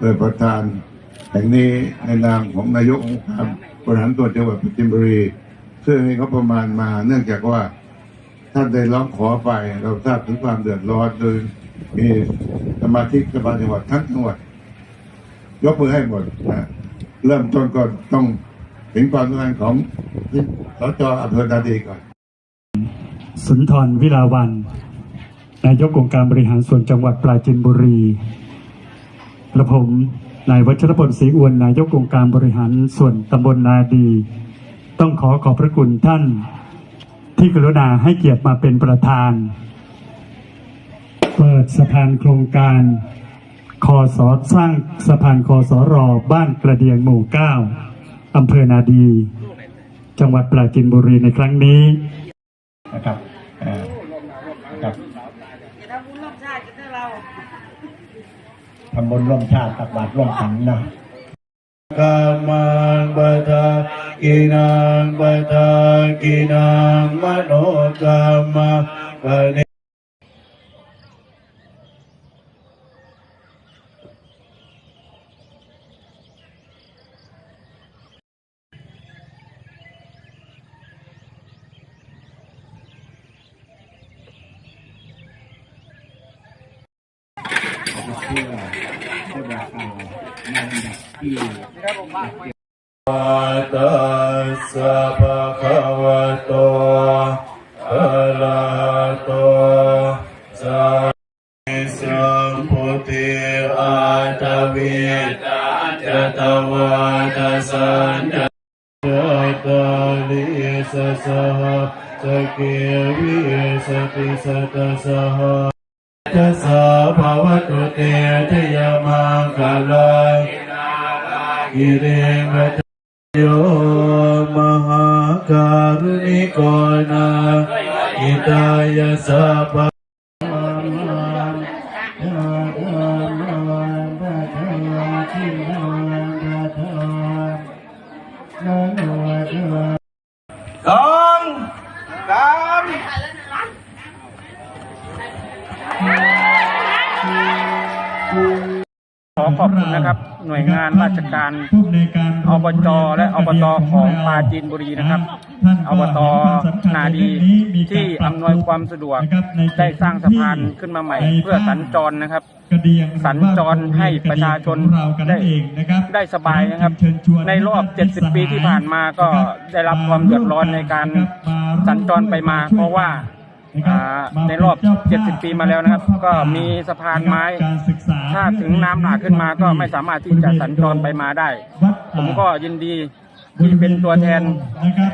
โดยประธานแห่งนี้ในนามของนายกองค์การบริหารส่วจังหวัดปราจินบุรีซึ่งให้เขาประมาณมาเนื่องจากว่าท่านได้ร้องขอไปเราทราบถึงความเดือดร้อนโดยมีสมาชิกสภาจังหวัดทั้งจังหวัดยกมือให้หมดนะเริ่มต้นก่อนต้องถึงความสำคัญของสจอำเภอนาดีก่อน สุนทรวิลาวัน นายกองค์การบริหารส่วนจังหวัดปราจินบุรี และผมนายวัชรพลศรีอวนนายกองค์การบริหารส่วนตำบลนาดี ต้องขอขอบพระคุณท่าน ที่กรุณาให้เกียรติมาเป็นประธาน เปิดสะพานโครงการคอสอสร้างสะพานคอสอรอบ้านกระเดียงหมู่เก้าอำเภอนาดี จังหวัดปราจินบุรีในครั้งนี้นะครับนะครับ ทำบุญร่วมชาติตักบาตรร่วมขันนะกามังปะทากินังปะทากินังมโนกรรมะปะเน ปัตตัสสะภะคะวะโตอะระหะโตสัมสัมพุทธิอาตวิตาจตวาทสันตตาลิสสหสเกวิสติสตสห ทัสสะภาวะตุเตทยามังคลายกิเรงะโยมหาการุณิโกนาอิตายาสัพพ ขอขอบคุณนะครับ หน่วยงานราชการผู้อำนวยการอบจและอบตของปราจีนบุรีนะครับท่านก็อบตเห็ความสำคัญนาดีในเรื่องนี้มีการที่อำนวยความสะดวกนะครับในจุได้สร้างสะพานที่ขึ้นมาใหม่ในเพื่อสัญจรนะครับกระเดียงสัญจรให้ประชาชนของเรากันได้เองนะครับได้สบายนะครับเชิญชวนในรอบให้ท่าน70 ปีที่ผ่านมาก็นะครับได้รับความเดือดร้อนในการนะครับมาสัญจรไปมา เพราะว่า นะครับอ่ามาในรอบเป็นเจ้าภาพ70 ปีมาแล้วนะครับ ก็มีสะพานไม้การศึกษาถ้าถึงน้ำหลากขึ้นมาก็ไม่สามารถที่จะสัญจรไปมาได้วัดผมก็ยินดีที่เป็นตัวแทน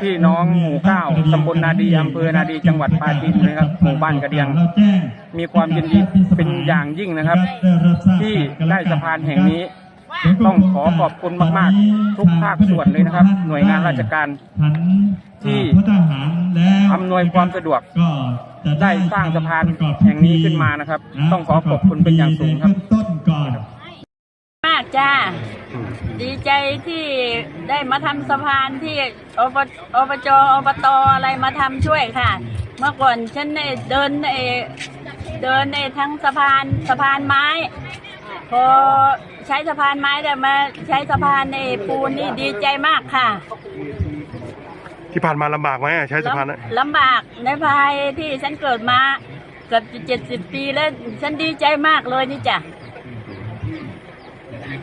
พี่น้องหมู่เก้าตำบลนาดีอำเภอนาดีจังหวัดปราจีนนะครับหมู่บ้านกระเดียงราแจ้งมีความยินดีเป็นอย่างยิ่งนะครับ ที่ได้สะพานแห่งนี้ ต้องขอขอบคุณมาก ๆ ทุกภาคส่วนเลยนะครับ หน่วยงานราชการที่ำนวยความสะดวกก็จะได้สร้างสะพานแห่งนี้ขึ้นมานะครับ ต้องขอขอบคุณเป็นอย่างสูงครับในเบื้อต้นก่อนมากจ้า ดีใจที่ได้มาทำสะพานที่อบอบจอบตอะไรมาทำช่วยค่ะ เมื่อก่อนฉันเนี่ยเดินเออเดินเออทั้งสะพานสะพานไม้ พอใช้สะพานไม้แต่มาใช้สะพานเออปูนนี่ดีใจมากค่ะ ที่ผ่านมาลำบากไหมอะใช้สะพานอะลำบากในภายที่ฉันเกิดมาเกือบเจ็ดสิบปีแล้วฉันดีใจมากเลยนี่จ้ะ